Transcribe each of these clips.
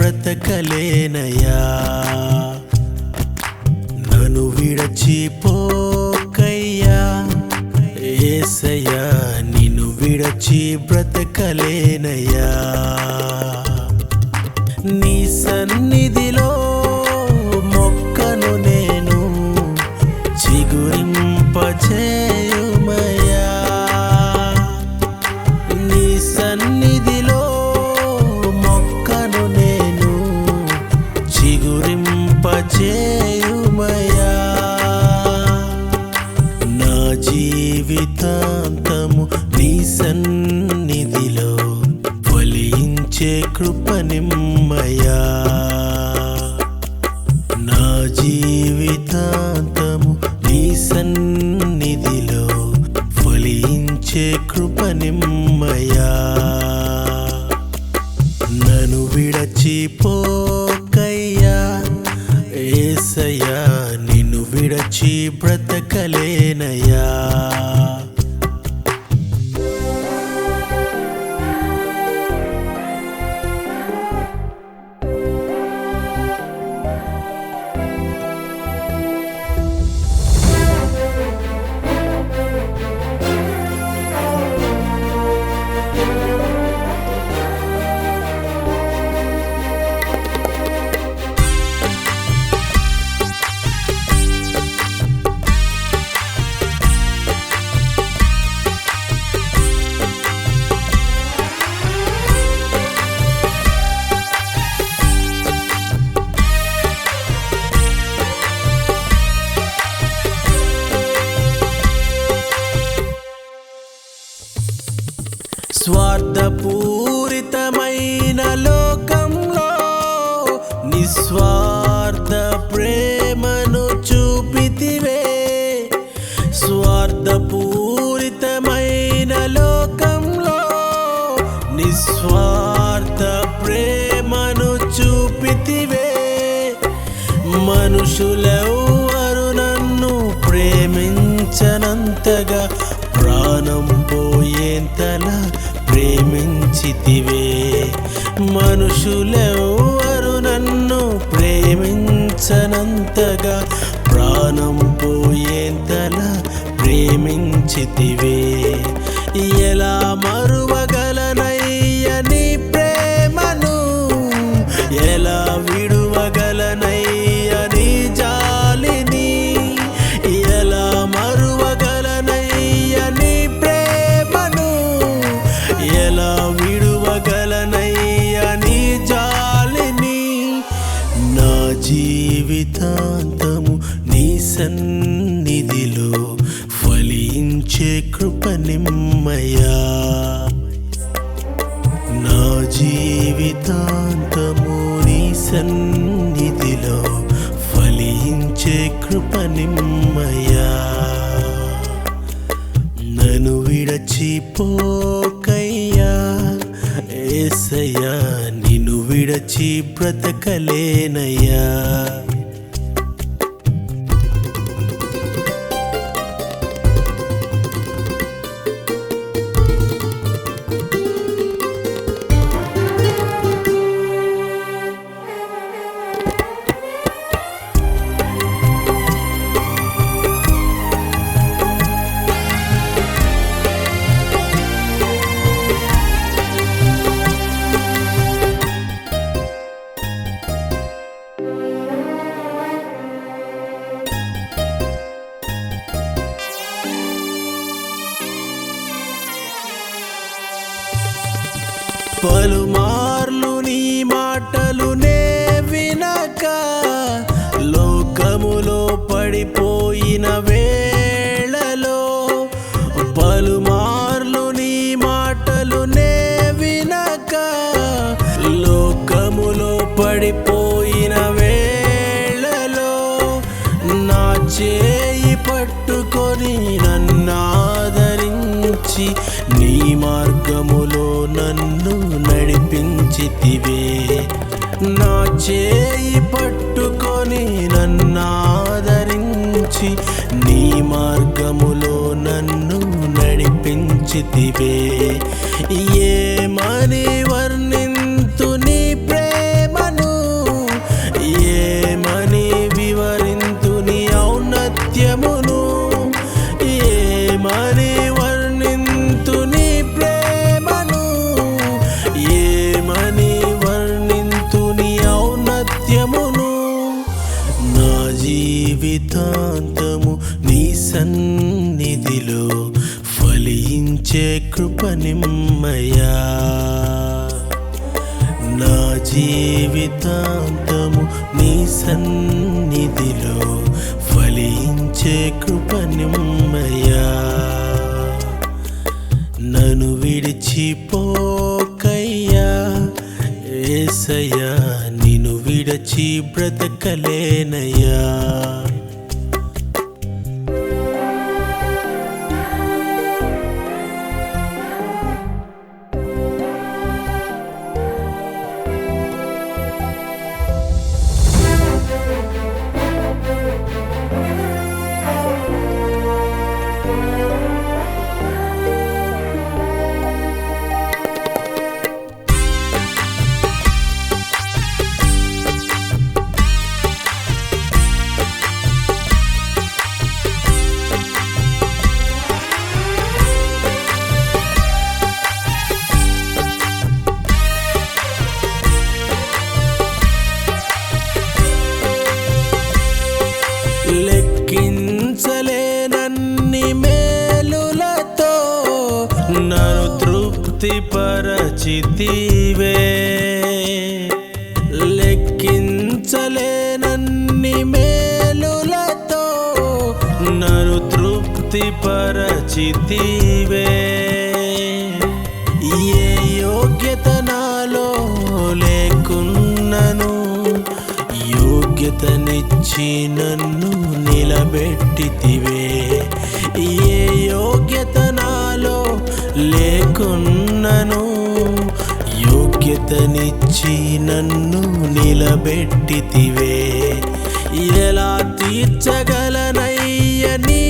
విడచి బ్రతకలేనయ్యా. నన్ను విడచిపోకయ్యా ఏసయ్యా నిన్ను విడచి బ్రతకలేనయ్యా. నీ సన్నిధిలో మొక్కను నేను చిగురింపచే నిమ్మయా. నా జీవితాంతము నీ సన్నిధిలో ఫలించే కృపనిమ్మయా నను విడచిపోకయ్యా ఏసయ్యా నిన్ను విడచి బ్రతకలే పురుషులెవ్వరు నన్ను ప్రేమించనంతగా ప్రాణం పోయేంతలా ప్రేమించితివే. మనుషులెవ్వరు నన్ను ప్రేమించనంతగా ప్రాణం పోయేంతలా ప్రేమించితివే. ఎలా మరువ జీవితాంతము నీ సన్నిధిలో ఫలించే కృప నిమ్మయా. నా జీవితాంతము నీ సన్నిధిలో ఫలించే కృప నిమ్మయా. నన్ను విడచిపోకయ్యా ఏసయ్యా విడచి బ్రతకలేనయ్యా. నన్నాదరించి నీ మార్గములో నన్ను నడిపించితివే. నా చేయి పట్టుకొని నన్నాదరించి నీ మార్గములో నన్ను నడిపించితివే. ఏ జీవితాంతము నీ సన్నిధిలో ఫలించే కృప నిమ్మయా. నా జీవితాంతము నీ సన్నిధిలో ఫలించే కృప నిమ్మయా. నన్ను విడిచిపోకయ్యా ఏసయ్యా విడచి బ్రతకలేనయ్యా. తృప్తి పరచితివే. లెక్కించలేనన్ని మేలులతో నన్ను తృప్తి పరచితివే. ఏ యోగ్యత నాలో లేకున్నను యోగ్యతనిచ్చి నన్ను నిలబెట్టితివే. లేకున్నను యోగ్యతనిచ్చి నన్ను నిలబెట్టితివే. ఎలా తీర్చగలనయ్య నీ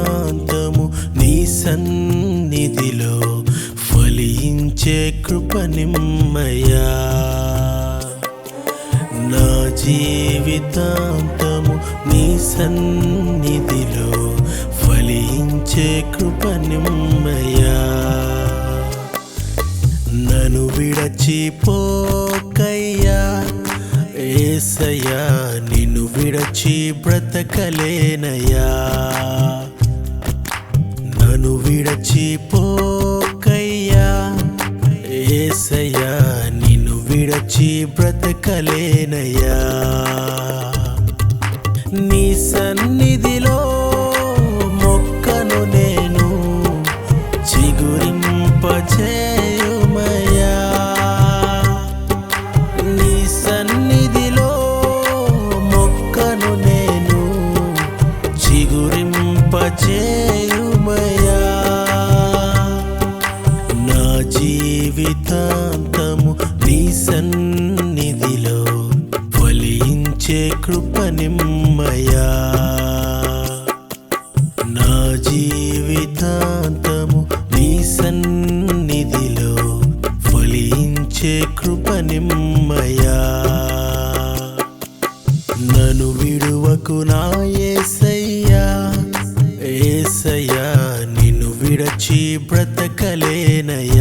జీవితాంతము నీ సన్నిధిలో ఫలించే కృప నిమ్మయా. నా జీవితాంతము నీ సన్నిధిలో ఫలించే కృప నిమ్మయా. నన్ను విడచిపోకయ్యా ఏసయ్యా నిన్ను విడచి బ్రతకలేనయ్యా. విడచిపోకయ్యా ఏసయ్యా నిన్ను విడచి బ్రతకలేనయ్యా. నీ సన్నిధి ఫలించే కృప నిమ్మయా. నా జీవితాంతము నీ సన్నిధిలో ఫలించే కృప నిమ్మయా. నన్ను విడువకు నా ఏసయ్యా. ఏసయ్యా నిన్ను విడచి బ్రతకలేనయ్యా.